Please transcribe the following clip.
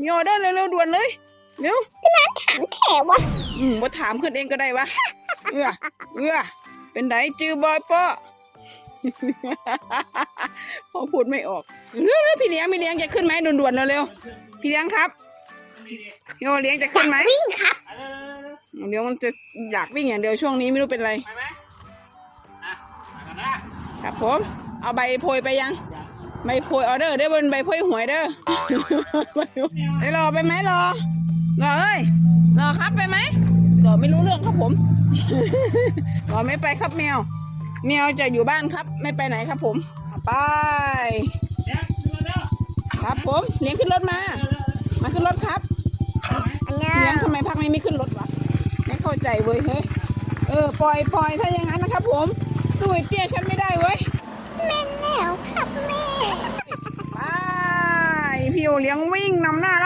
มีออเดอร์เร็วๆด่วนเลยเร็วถามแขกว่าอืมว่าถามขึ้นเองก็ได้วะเอื้อเอื้อเป็นไดจือบอยป้อพอพูดไม่ออกเร็วๆพี่เลี้ยงพี่เลี้ยงจะขึ้นไหมด่วนๆเร็วๆพี่เลี้ยงครับพี่โอเลี้ยงจะขึ้นไหมวิ่งครับเดี๋ยวมันจะอยากวิ่งอย่างเดียวช่วงนี้ไม่รู้เป็นไรไปไหมอะมากันนะครับผม เอาใบโพยไปยัง ใบโพยออเดอร์ได้อบนใบโพยหวยเด้อได้รอไปไหมรอ รอเอ้ย รอครับไปไหมรอไม่รู้เรื่องครับผม รอไม่ไปครับแมว แมวจะอยู่บ้านครับ ไม่ไปไหนครับผมเอาไปเดี๋ยวขึ้นมาเด้อครับผมเลี้ยงขึ้นรถมา มาขึ้นรถครับอันเนี้ยเลี้ยงทำไมพักนี้ไม่ขึ้นรถวะไม่เข้าใจเว้ยเฮ้ยเออปล่อยปล่อยถ้าอย่างนั้นนะครับผมสู้ไอ้เตี้ยฉันไม่ได้เว้ย เลี้ยงวิ่งนำหน้า